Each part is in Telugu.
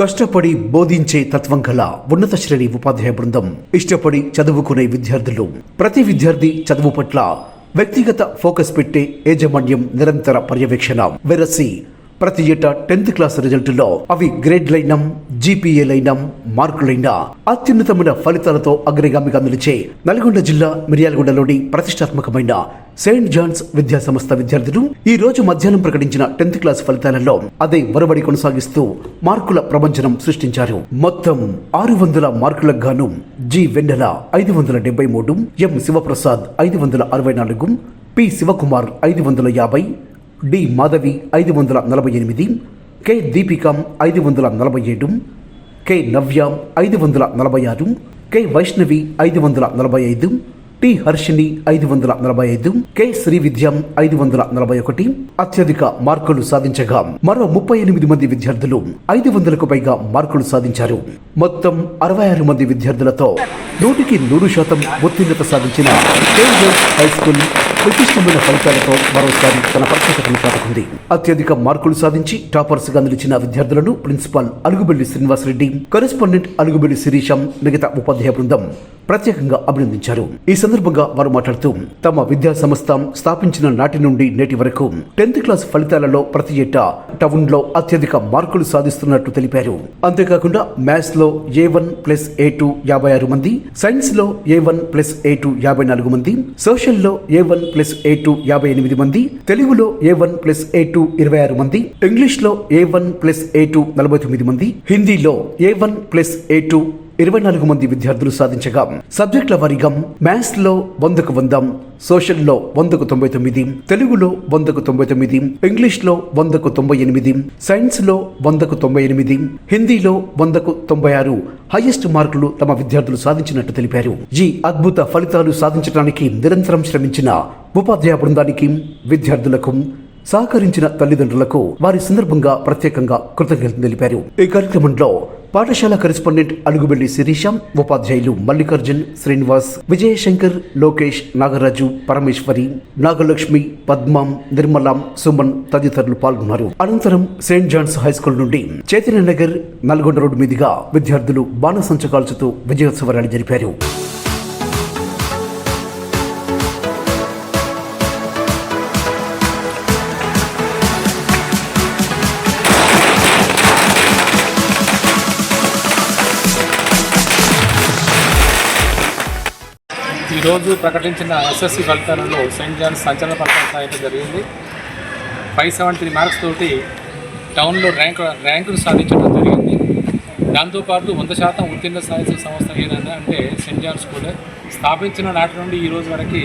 కష్టపడి బోధించే తత్వం గల ఉన్నత శ్రేణి ఉపాధ్యాయ బృందం ఇష్టపడి చదువుకునే విద్యార్థులు. ప్రతి విద్యార్థి చదువు పట్ల వ్యక్తిగత ఫోకస్ పెట్టే యాజమాన్యం నిరంతర పర్యవేక్షణ వెరసి ప్రతి ఏటా టెన్త్ క్లాస్ రిజల్టులో అవి గ్రేడ్లైనా జీపీఏలైనా మార్కులైనా అత్యున్నతమైన ఫలితాలతో అగ్రగామిగా నిలిచే నల్గొండ జిల్లా మిర్యాలగూడలోని ప్రతిష్టాత్మకమైన సెయింట్ జాన్స్ విద్యా సంస్థ విద్యార్థులు ఈ రోజు మధ్యాహ్నం ప్రకటించిన టెన్త్ క్లాస్ ఫలితాలలో అదే వరబడి కొనసాగిస్తూ మార్కుల ప్రభంజనం సృష్టించారు. మొత్తం ఆరు వందల మార్కులకు గాను జి వెన్నెల ఐదు వందల డెబ్బై మూడు ఎం శివప్రసాద్ ఐదు వందల అరవై నాలుగు పి శివకుమార్ ఐదు వందల యాభై డి మాధవి ఐదు వందల నలభై ఎనిమిది కె దీపిక ఐదు వందల నలభై ఏడు కె నవ్య ఐదు వందల నలభై ఆరు కె వైష్ణవి ఐదు వందల నలభై ఐదు టి హర్షిణి ఐదు వందల నలభై ఐదు కె శ్రీ విద్యం ఐదు వందల నలభై ఒకటి. అత్యధిక మార్కులు సాధించగా మరో ముప్పై ఎనిమిది మంది విద్యార్థులు ఐదు వందలకు పైగా మార్కులు సాధించారు. మొత్తం అరవై ఆరు మంది విద్యార్థులతో నూటికి నూరు శాతం ఉత్తీర్ణత సాధించిన హై స్కూల్ ప్రతిష్టమైన ఫలితాలతో మరోసారి తన ప్రత్యేకతను చాటుకుంది అత్యధిక మార్కులు సాధించి టాపర్స్గా నిలిచిన విద్యార్థులను ప్రిన్సిపాల్ అలుగుబెల్లి శ్రీనివాసరెడ్డి కరెస్పాండెంట్ అలుగుబెల్లి శిరీషం మిగతా ఉపాధ్యాయ బృందం ప్రత్యేకంగా అభినందించారు. ఈ సందర్భంగా వారు మాట్లాడుతూ తమ విద్యా సంస్థ స్థాపించిన నాటి నుండి నేటి వరకు టెన్త్ క్లాస్ ఫలితాలలో ప్రతి ఏటా టౌన్లో అత్యధిక మార్కులు సాధిస్తున్నట్లు తెలిపారు. అంతేకాకుండా మ్యాథ్స్లో A one plus A two యాభై ఆరు మంది సైన్స్లో A one plus A two యాభై నాలుగు మంది సోషల్లో A one plus A two యాభై ఎనిమిది మంది తెలుగులో A one plus A two ఇరవై ఆరు మంది ఇంగ్లీష్లో A one plus A two నలభై తొమ్మిది మంది హిందీలో A one plus A two ఇరవై నాలుగు మంది విద్యార్థులు సాధించగా సబ్జెక్టుల వారీగా మ్యాథ్స్లో వందకు వంద సోషల్లో వందకు తొంభై తొమ్మిది తెలుగులో వందకు తొంభై తొమ్మిది ఇంగ్లీష్లో వందకు తొంభై ఎనిమిది సైన్స్లో వందకు తొంభై ఎనిమిది హిందీలో వందకు తొంభై ఆరు హైయెస్ట్ మార్కులు తమ విద్యార్థులు సాధించినట్టు తెలిపారు. ఈ అద్భుత ఫలితాలు సాధించడానికి నిరంతరం శ్రమించిన ఉపాధ్యాయ బృందానికి విద్యార్థులకు సహకరించిన తల్లిదండ్రులకు వారి సందర్భంగా ప్రత్యేకంగా కృతజ్ఞతలు తెలిపారు. ఈ కార్యక్రమంలో పాఠశాల కరెస్పాండెంట్ అలుగుబెల్లి శిరీష ఉపాధ్యాయులు మల్లికార్జున్ శ్రీనివాస్ విజయశంకర్ లోకేష్ నాగరాజు పరమేశ్వరి నాగలక్ష్మి పద్మాం నిర్మలాం సుమన్ తదితరులు పాల్గొన్నారు. అనంతరం సెయింట్ జాన్స్ హై స్కూల్ నుండి చైతన్య నగర్ నల్గొండ రోడ్డు మీదుగా విద్యార్థులు బాణసంచ కాల్చుతూ విజయోత్సవ ర్యాలీ జరిపారు. ఈరోజు ప్రకటించిన ఎస్ఎస్సి ఫలితాలలో సెయింట్ జాన్స్ సంచలన ఫలితాలు జరిగింది. ఫైవ్ సెవెంటీ త్రీ మార్క్స్ తోటి టౌన్లో ర్యాంక్ ర్యాంకులు సాధించడం జరిగింది. దాంతోపాటు వంద శాతం ఉత్తీర్ణ సాధించిన సంస్థ ఏదన్నా అంటే సెయింట్ జాన్స్ స్కూల్. స్థాపించిన నాటి నుండి ఈ రోజు వరకు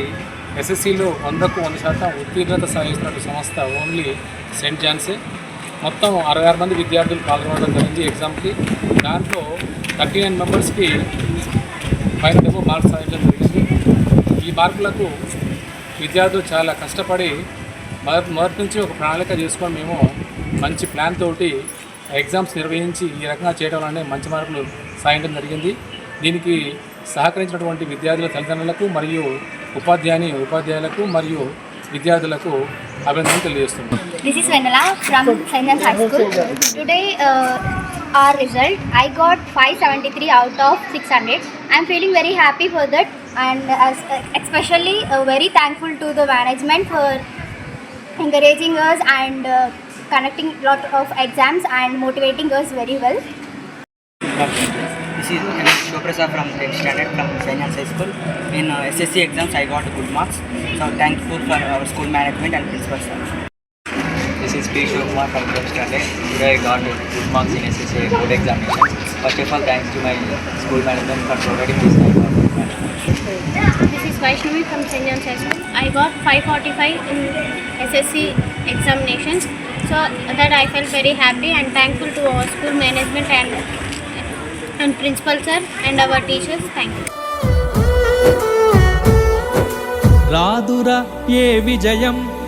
ఎస్ఎస్సిలో వందకు వంద శాతం ఉత్తీర్ణత సాధిస్తున్న సంస్థ ఓన్లీ సెయింట్ జాన్సే. మొత్తం అరవై ఆరు మంది విద్యార్థులు పాల్గొనడం జరిగింది ఎగ్జామ్కి. దాంట్లో థర్టీ నైన్ మెంబర్స్కి పైన డెబ్బో మార్క్స్ సాధించడం ఈ మార్కులకు విద్యార్థులు చాలా కష్టపడి మొదటి మొదటి నుంచి ఒక ప్రణాళిక చేసుకొని మేము మంచి ప్లాన్ తోటి ఎగ్జామ్స్ నిర్వహించి ఈ రకంగా చేయడం వల్లనే మంచి మార్కులు సాధించడం జరిగింది దీనికి సహకరించినటువంటి విద్యార్థుల తల్లిదండ్రులకు మరియు ఉపాధ్యాయుని ఉపాధ్యాయులకు మరియు విద్యార్థులకు అభినందనలు తెలియజేస్తున్నాం This is Venala from St. John's High School. Today, uh, our result, I got 573 out of 600. I'm feeling very happy for that, and as, uh, especially uh, very thankful to the management for encouraging us and uh, conducting lot of exams and motivating us very well. This is Ganesh from 10th standard from St. John's High School. In uh, SSC exams, I got good marks. So thankful for our school management and principal sir. This is P. Shivakumar from 12th standard. Today I got good marks in SSC board examinations. First of all, thanks to my school management for providing this This is Vaishnavi from St. John's High School. I got 545 in SSC examinations. So that I felt very happy and thankful to our school management and and principal sir and our teachers. Thank you. రాదురా ఏ విజయం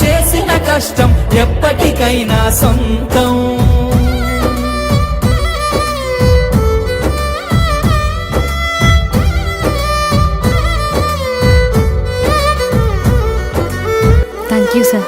చేసిన కష్టం ఎప్పటికైనా సొంతం. Thank you sir